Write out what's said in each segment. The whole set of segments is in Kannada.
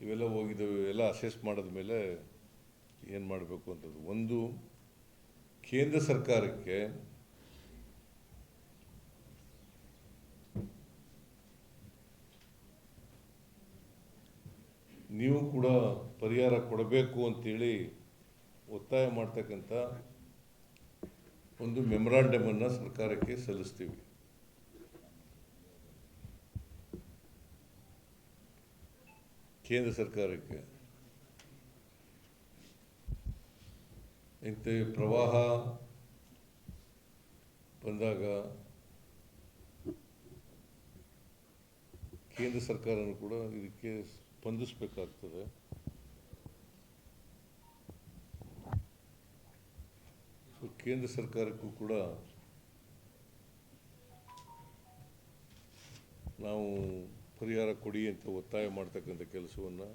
ಇವೆಲ್ಲ ಹೋಗಿದ್ದವು ಎಲ್ಲ ಅಸೆಸ್ ಮಾಡಿದ ಮೇಲೆ ಏನು ಮಾಡಬೇಕು ಅಂತದ್ದು. ಒಂದು, ಕೇಂದ್ರ ಸರ್ಕಾರಕ್ಕೆ ನೀವು ಕೂಡ ಪರಿಹಾರ ಕೊಡಬೇಕು ಅಂತೇಳಿ ಒತ್ತಾಯ ಮಾಡ್ತಕ್ಕಂಥ ಒಂದು ಮೆಮೊರಾಂಡಮನ್ನು ಸರ್ಕಾರಕ್ಕೆ ಸಲ್ಲಿಸ್ತೀವಿ. ಕೇಂದ್ರ ಸರ್ಕಾರಕ್ಕೆ. ಇಂಥ ಪ್ರವಾಹ ಬಂದಾಗ ಕೇಂದ್ರ ಸರ್ಕಾರನೂ ಕೂಡ ಇದಕ್ಕೆ ಸ್ಪಂದಿಸಬೇಕಾಗ್ತದೆ. ಸೊ ಕೇಂದ್ರ ಸರ್ಕಾರಕ್ಕೂ ಕೂಡ ನಾವು ಪರಿಹಾರ ಕೊಡಿ ಅಂತ ಒತ್ತಾಯ ಮಾಡ್ತಕ್ಕಂಥ ಕೆಲಸವನ್ನು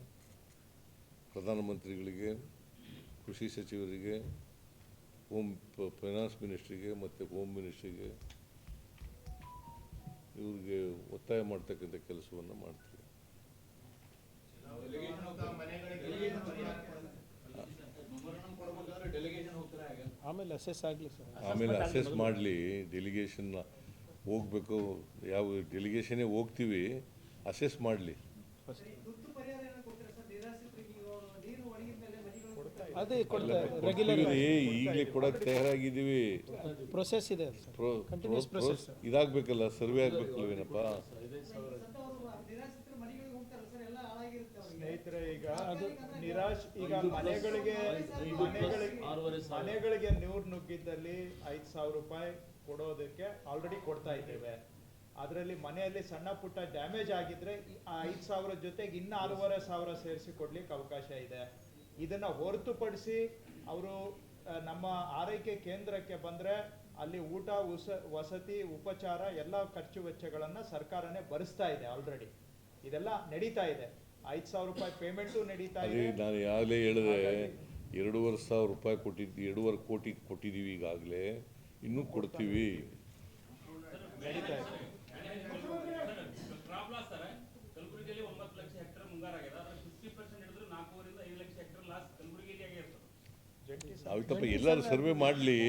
ಪ್ರಧಾನಮಂತ್ರಿಗಳಿಗೆ ಕೃಷಿ ಸಚಿವರಿಗೆ ಹೋಮ್ ಫೈನಾನ್ಸ್ ಮಿನಿಸ್ಟ್ರಿಗೆ ಮತ್ತು ಹೋಮ್ ಮಿನಿಸ್ಟ್ರಿಗೆ ಇವರಿಗೆ ಒತ್ತಾಯ ಮಾಡ್ತಕ್ಕಂಥ ಕೆಲಸವನ್ನು ಮಾಡ್ತೀವಿ. ಆಮೇಲೆ ಅಸೆಸ್ ಆಗಲಿ ಸರ್. ಆಮೇಲೆ ಅಸೆಸ್ ಮಾಡಲಿ ಡೆಲಿಗೇಷನ್ನ ಹೋಗ್ಬೇಕು ಯಾವ ಡೆಲಿಗೇಷನ್ನೇ ಹೋಗ್ತೀವಿ ಅಸೆಸ್ ಮಾಡಲಿ. ಅದೇ ಈಗಲೇ ಕೊಡಕ್ಕೆ ತಯಾರಾಗಿದ್ದೀವಿ. ಪ್ರೊಸೆಸ್ ಇದೆ ಇದಾಗಬೇಕಲ್ಲ ಸರ್ವೆ ಆಗಬೇಕಲ್ವೇನಪ್ಪ ಸ್ನೇಹಿತರೆ ಈಗ ನಿರಾಶ್ ಈಗ ಮನೆಗಳಿಗೆ ಮನೆಗಳಿಗೆ ನೀರು ನುಗ್ಗಿದ್ದಲ್ಲಿ ಐದು ಸಾವಿರ ರೂಪಾಯಿ ಕೊಡೋದಕ್ಕೆ ಆಲ್ರೆಡಿ ಕೊಡ್ತಾ ಇದ್ದೇವೆ. ಅದರಲ್ಲಿ ಮನೆಯಲ್ಲಿ ಸಣ್ಣ ಪುಟ್ಟ ಡ್ಯಾಮೇಜ್ ಆಗಿದ್ರೆ ಆ ಐದು ಸಾವಿರ ಜೊತೆಗೆ ಇನ್ನ ಆರೂವರೆ ಸಾವಿರ ಸೇರಿಸಿ ಕೊಡ್ಲಿಕ್ಕೆ ಅವಕಾಶ ಇದೆ. ಇದನ್ನ ಹೊರತುಪಡಿಸಿ ಅವರು ನಮ್ಮ ಆರೈಕೆ ಕೇಂದ್ರಕ್ಕೆ ಬಂದ್ರೆ ಅಲ್ಲಿ ಊಟ ಉಸ ವಸತಿ ಉಪಚಾರ ಎಲ್ಲ ಖರ್ಚು ವೆಚ್ಚಗಳನ್ನ ಸರ್ಕಾರನೇ ಭರಿಸ್ತಾ ಇದೆ ಆಲ್ರೆಡಿ ಇದೆಲ್ಲ ನಡೀತಾ ಇದೆ. ಐದು ಸಾವಿರ ರೂಪಾಯಿ ಪೇಮೆಂಟು ನಡೀತಾ ಇದೆ. ನಾನು ಯಾಗಲೇ ಹೇಳಿದೆ ಎರಡೂವರೆ ಸಾವಿರ ರೂಪಾಯಿ ಕೊಟ್ಟಿದ್ದು ಎರಡೂವರೆ ಕೋಟಿ ಕೊಟ್ಟಿದ್ದೀವಿ ಈಗಾಗಲೇ ಇನ್ನೂ ಕೊಡ್ತೀವಿ. ನಡೀತಾ ಇದೆ. ಜಂಟಿ ನಾವಿತ್ತಪ್ಪ ಎಲ್ಲರೂ ಸರ್ವೆ ಮಾಡಲಿ.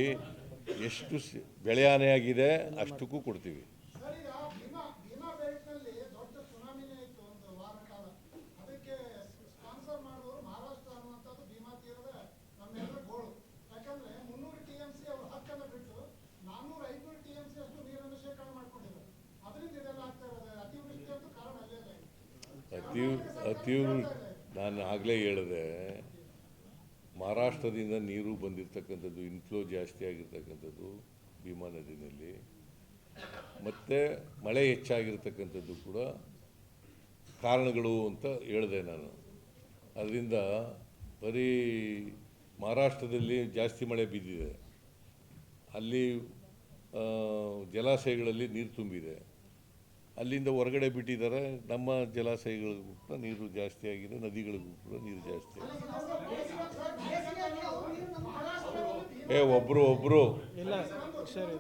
ಎಷ್ಟು ಬೆಳೆ ಆಗಿದೆ, ಅಷ್ಟಕ್ಕೂ ಕೊಡ್ತೀವಿ. ಸರ್ ಈಗ ಭೀಮಾ ಭೀಮಾ ಬೆಲ್ಟ್ನಲ್ಲಿ ದೊಡ್ಡ ಸುನಾಮಿನೇ ಇತ್ತು ಒಂದು ವಾರ ಅದಕ್ಕೆ ಸ್ಪಾನ್ಸರ್ ಮಾಡಿದವರು ಮಹಾರಾಷ್ಟ್ರ ಅನ್ನುವಂಥದ್ದು ಭೀಮಾ ತೀರದ ನಮ್ಮೆಲ್ಲರ ಗೋಳು ಯಾಕಂದ್ರೆ ಮುನ್ನೂರು ಟಿ ಎಂ ಸಿ ಬಿಟ್ಟು ನಾನ್ನೂರ ಐನೂರು ಟಿ ಅಷ್ಟು ನೀರನ್ನು ಮಾಡ್ಕೊಂಡಿದ್ದಾರೆ ಅದರಿಂದ ಇದೆಲ್ಲ ಆಗ್ತಾ ಇರೋದು ಅತಿವೃಷ್ಟಿ ಕಾರಣ ಅಲ್ಲೇ ಇದೆ ಅತಿ ಅತಿ ನಾನು ಆಗಲೇ ಹೇಳಿದೆ ಮಹಾರಾಷ್ಟ್ರದಿಂದ ನೀರು ಬಂದಿರತಕ್ಕಂಥದ್ದು ಇನ್ಫ್ಲೋ ಜಾಸ್ತಿ ಆಗಿರ್ತಕ್ಕಂಥದ್ದು ಭೀಮಾ ನದಿನಲ್ಲಿ ಮತ್ತು ಮಳೆ ಹೆಚ್ಚಾಗಿರ್ತಕ್ಕಂಥದ್ದು ಕೂಡ ಕಾರಣಗಳು ಅಂತ ಹೇಳಿದೆ ನಾನು. ಅದರಿಂದ ಬರೀ ಮಹಾರಾಷ್ಟ್ರದಲ್ಲಿ ಜಾಸ್ತಿ ಮಳೆ ಬಿದ್ದಿದೆ. ಅಲ್ಲಿ ಜಲಾಶಯಗಳಲ್ಲಿ ನೀರು ತುಂಬಿದೆ. ಅಲ್ಲಿಂದ ಹೊರಗಡೆ ಬಿಟ್ಟಿದ್ದಾರೆ. ನಮ್ಮ ಜಲಾಶಯಗಳಿಗೂ ಕೂಡ ನೀರು ಜಾಸ್ತಿ ಆಗಿದೆ ನದಿಗಳಿಗೂ ಕೂಡ ನೀರು ಜಾಸ್ತಿ ಆಗಿದೆ. ಏ ಒಬ್ಬರು ಒಬ್ಬರು ಇಲ್ಲ ಸರ್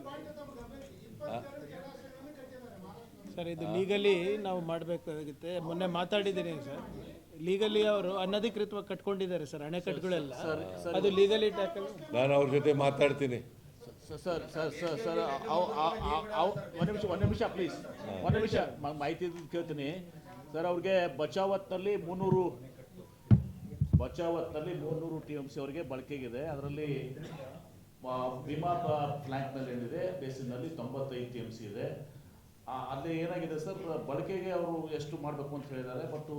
ಸರ್ ಇದು ಲೀಗಲಿ ನಾವು ಮಾಡಬೇಕಾಗುತ್ತೆ. ಮೊನ್ನೆ ಮಾತಾಡಿದ್ದೀನಿ ಸರ್. ಲೀಗಲಿ ಅವರು ಅನಧಿಕೃತವಾಗಿ ಕಟ್ಕೊಂಡಿದ್ದಾರೆ ಸರ್ ಅಣೆಕಟ್ಟುಗಳೆಲ್ಲ. ಅದು ಲೀಗಲಿ ಟ್ಯಾಕಲ್ ನಾನು ಅವ್ರ ಜೊತೆ ಮಾತಾಡ್ತೀನಿ. ಸರ್ ಸರ್ ಸರ್ ಸರ್ ಅವ್ ಒಂದು ನಿಮಿಷ ಒಂದು ನಿಮಿಷ ಪ್ಲೀಸ್ ಒಂದು ನಿಮಿಷ ಮಾಹಿತಿ ಕೇಳ್ತೀನಿ. ಸರ್ ಅವ್ರಿಗೆ ಬಚಾವತ್ನಲ್ಲಿ ಮುನ್ನೂರು ಬಚಾವತ್ನಲ್ಲಿ ಮುನ್ನೂರು ಟಿ ಎಂ ಸಿ ಅವರಿಗೆ ಬಳಕೆಗಿದೆ. ಅದರಲ್ಲಿ ಭೀಮಾ ಪ್ಲಾಂಟ್ನಲ್ಲಿ ಏನಿದೆ ಬೇಸಿನಲ್ಲಿ ತೊಂಬತ್ತೈದು ಟಿ ಎಂ ಸಿ ಇದೆ. ಅಲ್ಲಿ ಏನಾಗಿದೆ ಸರ್ ಬಳಕೆಗೆ ಅವರು ಎಷ್ಟು ಮಾಡಬೇಕು ಅಂತ ಹೇಳಿದ್ದಾರೆ ಬಟ್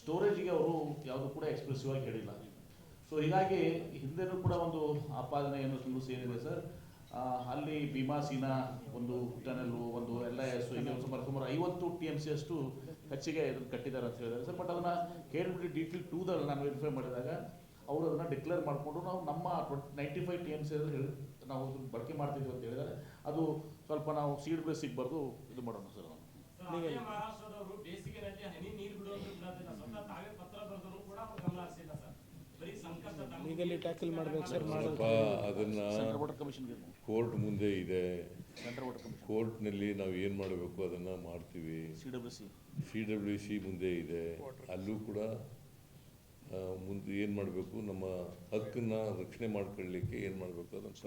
ಸ್ಟೋರೇಜಿಗೆ ಅವರು ಯಾವುದು ಕೂಡ ಎಕ್ಸ್ಪ್ರೆಸಿವ್ ಆಗಿ ಹೇಳಿಲ್ಲ. ಸೊ ಹೀಗಾಗಿ ಹಿಂದೆನೂ ಕೂಡ ಒಂದು ಆಪಾದನೆ ಏನು ಏನಿದೆ ಸರ್ ಅಲ್ಲಿ ಭೀಮಾಸೀನ ಒಂದು ಟನಲ್ ಒಂದು ಎಲ್ಲ ಎಸ್ ಇಲ್ಲಿ ಸುಮಾರು ಸುಮಾರು ಐವತ್ತು ಟಿ ಎಂ ಸಿ ಅಷ್ಟು ಹೆಚ್ಚಿಗೆ ಇದನ್ನು ಕಟ್ಟಿದ್ದಾರೆ ಅಂತ ಹೇಳಿದ್ದಾರೆ. ಸರ್ ಬಟ್ ಅದನ್ನ ಕೇಳ್ಬಿಟ್ಟು ಡಿ ಟಿ ಟೂದಲ್ಲಿ ನಾನು ವೆರಿಫೈ ಮಾಡಿದಾಗ ಅವರು ಅದನ್ನ ಡಿಕ್ಲೇರ್ ಮಾಡಿಕೊಂಡು ನಾವು ನಮ್ಮ ನೈಂಟಿ ಫೈವ್ ಟಿ ಎಂ ಸಿ ಹೇಳಿ, ನಾವು ಬಳಕೆ ಮಾಡ್ತಿದ್ವಿ ಅಂತ ಹೇಳಿದರೆ ಅದು ಸ್ವಲ್ಪ ನಾವು ಸೀಡ್ ಬೇಸ್ ಸಿಗ್ಬಾರ್ದು ಇದು ಮಾಡೋಣ ಸರ್ ಸರ್. ಸ್ವಲ್ಪ ಅದನ್ನು ಕೋರ್ಟ್ ಮುಂದೆ ಇದೆ. ಕೋರ್ಟ್ನಲ್ಲಿ ನಾವು ಏನು ಮಾಡಬೇಕು ಅದನ್ನ ಮಾಡ್ತೀವಿ. ಸಿ ಡಬ್ಲ್ಯೂ ಸಿ ಮುಂದೆ ಇದೆ. ಅಲ್ಲೂ ಕೂಡ ಮುಂದೆ ಏನು ಮಾಡಬೇಕು ನಮ್ಮ ಹಕ್ಕನ್ನ ರಕ್ಷಣೆ ಮಾಡ್ಕೊಳ್ಳಿಕ್ಕೆ ಏನು ಮಾಡಬೇಕು ಅದನ್ನು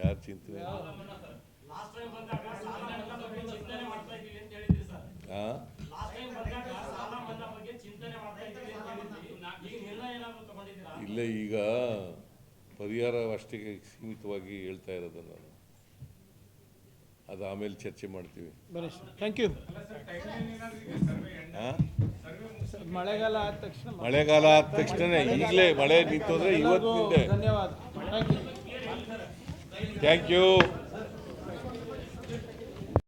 ಯಾರು ಚಿಂತನೆ? ಆಗಲೇ ಈಗ ಪರಿಹಾರ ಅಷ್ಟೇ ಸೀಮಿತವಾಗಿ ಹೇಳ್ತಾ ಇರೋದು ನಾನು. ಅದು ಆಮೇಲೆ ಚರ್ಚೆ ಮಾಡ್ತೀವಿ. ಥ್ಯಾಂಕ್ ಯು ಮಳೆಗಾಲ ಆದ ತಕ್ಷಣ ಮಳೆಗಾಲ ಆದ ತಕ್ಷಣ ಈಗಲೇ ಮಳೆ ನಿಂತು ಅಂದರೆ ಇವತ್ತಿನಿಂದ ಧನ್ಯವಾದ. Thank you